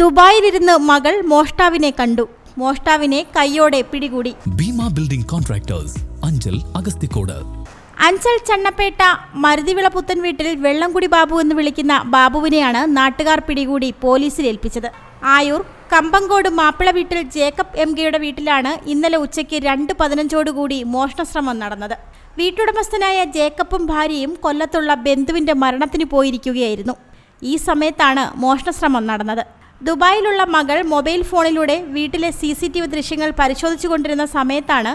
ദുബായിലിരുന്ന് മകൾ മോഷ്ടാവിനെ കണ്ടു. മോഷ്ടാവിനെ കൈയോടെ പിടികൂടി. ഭീമ ബിൽഡിംഗ് കോൺട്രാക്ടേഴ്സ് അഞ്ചൽ അഗസ്തിക്കോട് അഞ്ചൽ ചണ്ണപ്പേട്ട മരുതിവിള പുത്തൻ വീട്ടിൽ വെള്ളംകുടി ബാബു എന്ന് വിളിക്കുന്ന ബാബുവിനെയാണ് നാട്ടുകാർ പിടികൂടി പോലീസിൽ ഏൽപ്പിച്ചത്. ആയൂർ കമ്പങ്കോട് മാപ്പിള വീട്ടിൽ ജേക്കബ് എം കെയുടെ വീട്ടിലാണ് ഇന്നലെ ഉച്ചയ്ക്ക് രണ്ട് പതിനഞ്ചോടുകൂടി മോഷണശ്രമം നടന്നത്. വീട്ടുടമസ്ഥനായ ജേക്കബും ഭാര്യയും കൊല്ലത്തുള്ള ബന്ധുവിന്റെ മരണത്തിന് പോയിരിക്കുകയായിരുന്നു. ഈ സമയത്താണ് മോഷണശ്രമം നടന്നത്. ദുബായിലുള്ള മകൾ മൊബൈൽ ഫോണിലൂടെ വീട്ടിലെ സി സി ടി വി ദൃശ്യങ്ങൾ പരിശോധിച്ചുകൊണ്ടിരുന്ന സമയത്താണ്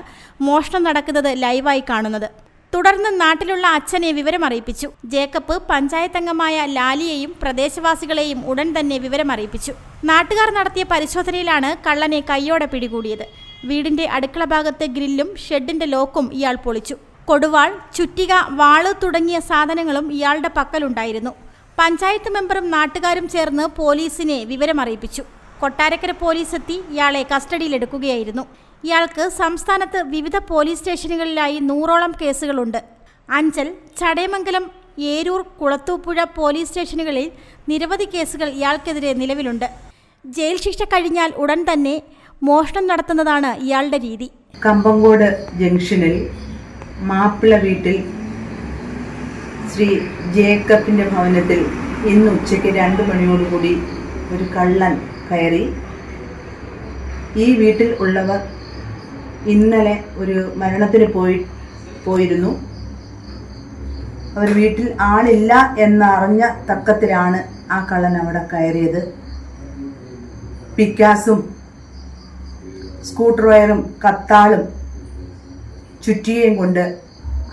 മോഷണം നടക്കുന്നത് ലൈവായി കാണുന്നത്. തുടർന്ന് നാട്ടിലുള്ള അച്ഛനെ വിവരമറിയിപ്പിച്ചു ജേക്കബ് പഞ്ചായത്തംഗമായ ലാലിയെയും പ്രദേശവാസികളെയും ഉടൻ തന്നെ വിവരമറിയിപ്പിച്ചു നാട്ടുകാർ നടത്തിയ പരിശോധനയിലാണ് കള്ളനെ കൈയോടെ പിടികൂടിയത്. വീടിന്റെ അടുക്കള ഭാഗത്തെ ഗ്രില്ലും ഷെഡിന്റെ ലോക്കും ഇയാൾ പൊളിച്ചു. കൊടുവാൾ ചുറ്റിക വാൾ തുടങ്ങിയ സാധനങ്ങളും ഇയാളുടെ പക്കലുണ്ടായിരുന്നു. പഞ്ചായത്ത് മെമ്പറും നാട്ടുകാരും ചേർന്ന് പോലീസിനെ വിവരമറിയിപ്പിച്ചു. കൊട്ടാരക്കര പോലീസ് എത്തി ഇയാളെ കസ്റ്റഡിയിലെടുക്കുകയായിരുന്നു. ഇയാൾക്ക് സംസ്ഥാനത്ത് വിവിധ പോലീസ് സ്റ്റേഷനുകളിലായി നൂറോളം കേസുകളുണ്ട്. അഞ്ചൽ ചടയമംഗലം ഏരൂർ കുളത്തൂപ്പുഴ പോലീസ് സ്റ്റേഷനുകളിൽ നിരവധി കേസുകൾ ഇയാൾക്കെതിരെ നിലവിലുണ്ട്. ജയിൽ ശിക്ഷ കഴിഞ്ഞാൽ ഉടൻ തന്നെ മോഷണം നടത്തുന്നതാണ് ഇയാളുടെ രീതി. കമ്പങ്കോട് ജംഗ്ഷനിൽ മാപ്പിള വീട്ടിൽ ശ്രീ ജേക്കബിന്റെ ഭവനത്തിൽ ഇന്ന് ഉച്ചയ്ക്ക് രണ്ട് മണിയോടുകൂടി ഒരു കള്ളൻ കയറി. ഈ വീട്ടിൽ ഉള്ളവർ ഇന്നലെ ഒരു മരണത്തിന് പോയി പോയിരുന്നു. അവർ വീട്ടിൽ ആളില്ല എന്നറിഞ്ഞ തക്കത്തിലാണ് ആ കള്ളൻ അവിടെ കയറിയത്. പിക്കാസും സ്കൂട്ടർ വയറും കത്താളും ചുറ്റികയും കൊണ്ട്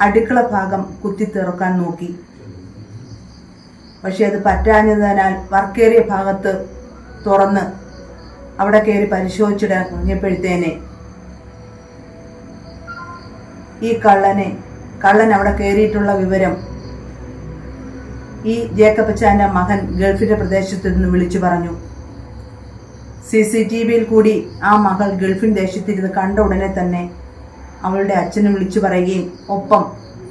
അടുക്കള ഭാഗം കുത്തിത്തിറക്കാൻ നോക്കി. പക്ഷെ അത് പറ്റാഞ്ഞതിനാൽ വർക്കേറിയ ഭാഗത്ത് തുറന്ന് അവിടെ കയറി പരിശോധിച്ചിടാൻ തുടങ്ങിയപ്പോഴത്തേനെ ഈ കള്ളനെ കള്ളൻ അവിടെ കയറിയിട്ടുള്ള വിവരം ഈ ജേക്കപ്പച്ചാന്റെ മകൻ ഗൾഫിന്റെ പ്രദേശത്ത് നിന്ന് വിളിച്ചു പറഞ്ഞു. സി സി ടി വിയിൽ കൂടി ആ മകൾ ഗൾഫിൻ ദേശത്തിരുന്ന് കണ്ട ഉടനെ തന്നെ അവളുടെ അച്ഛനെ വിളിച്ചു പറയുകയും ഒപ്പം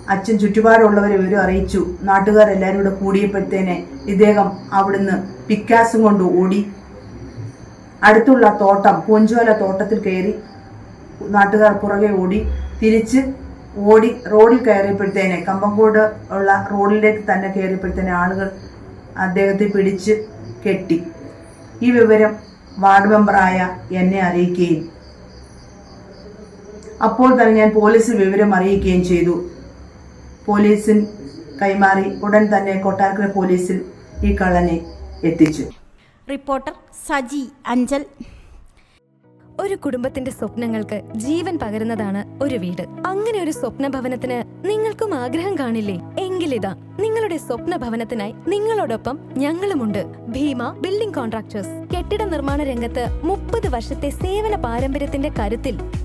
അച്ഛൻ ചുറ്റുപാടുള്ളവരെ വിവരം അറിയിച്ചു. നാട്ടുകാരെല്ലാവരും കൂടെ കൂടിയപ്പോഴത്തേനെ ഇദ്ദേഹം അവിടുന്ന് പിക്കാസും കൊണ്ട് ഓടി. അടുത്തുള്ള തോട്ടം പൂഞ്ചോല തോട്ടത്തിൽ കയറി നാട്ടുകാർ പുറകെ ഓടി. തിരിച്ച് ഓടി റോഡിൽ കയറിയപ്പോഴത്തേനെ കമ്പംകോട് ഉള്ള റോഡിലേക്ക് തന്നെ കയറിയപ്പോഴത്തേനെ ആളുകൾ അദ്ദേഹത്തെ പിടിച്ച് കെട്ടി. ഈ വിവരം വാർഡ് മെമ്പറായ എന്നെ അറിയിക്കുകയും അപ്പോൾ തന്നെ ഞാൻ പോലീസിൽ വിവരം അറിയിക്കുകയും ചെയ്തു. പോലീസിൽ കൈമാറി ഉടൻ തന്നെ കൊട്ടാരക്കര പോലീസിൽ ഈ കള്ളനെ എത്തിച്ചു. റിപ്പോർട്ടർ സജി അഞ്ചൽ. ഒരു കുടുംബത്തിന്റെ സ്വപ്നങ്ങൾക്ക് ജീവൻ പകരുന്നതാണ് ഒരു വീട്. അങ്ങനെ ഒരു സ്വപ്ന ഭവനത്തിന് നിങ്ങൾക്കും ആഗ്രഹം കാണില്ലേ? എങ്കിലിതാ നിങ്ങളുടെ സ്വപ്ന ഭവനത്തിനായി നിങ്ങളോടൊപ്പം ഞങ്ങളുമുണ്ട്. Bhima building contractors. കെട്ടിട നിർമ്മാണ രംഗത്ത് മുപ്പത് വർഷത്തെ സേവന പാരമ്പര്യത്തിന്റെ കരുത്തിൽ